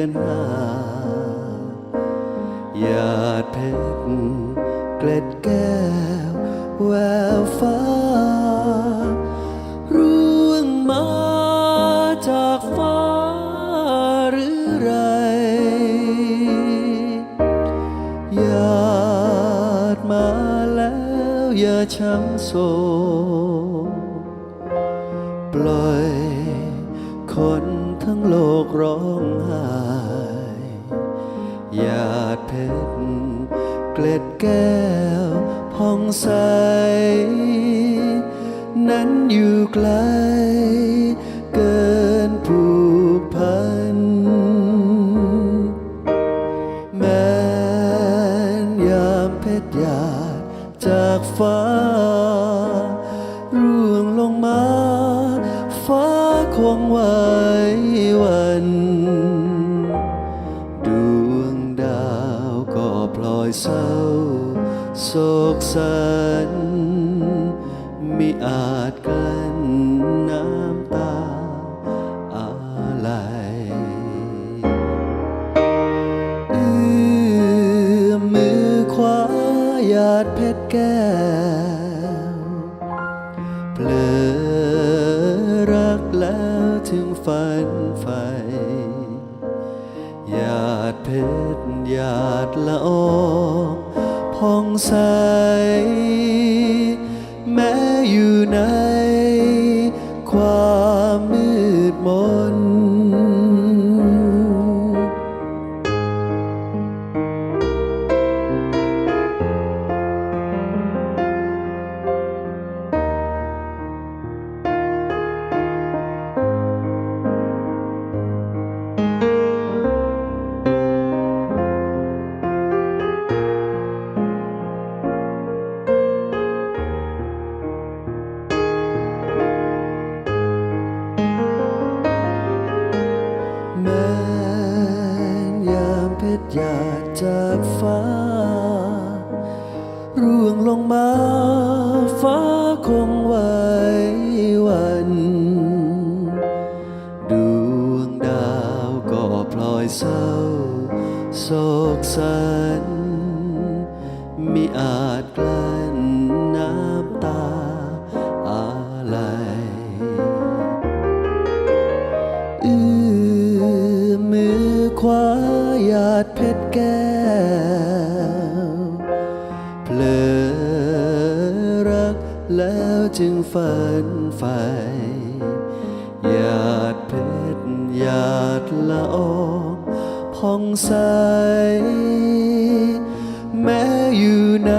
ือนห้าหยาดเพชรเกล็ดแก้วแววฟ้า ร่วงมาจากฟ้าหรือไรหยาดมาแล้วอย่าช้ำโศกปล่อยคน ทั้งโลกร้องไห้หยาดเพชรเกล็ดแก้วผ่องใส นั้นอยู่ไกล เกินผูกพัน แม้นยามเพชรหยาดจากฟ้า ร่วงลงมา คงไหววันดวงดาวก็พลอยเศร้าโศกสันมิอาจกลั้นน้ำตาอะไรเอื้อมมือขวาหยาดเพชรแก้ว ถึงฝันไฟหยาดเพชรหยาดละอองพองใส แม้อยู่ในความมืดมน เศร้าโศกสันมิอาจกลั้นน้ำตาอะไรเอื้อมมือขวาหยาดเพชรแก้วเผลอรักแล้วจึงฝันใฝ่หยาดเพชรหยาดละออ ผ่องใส แม้อยู่ไหน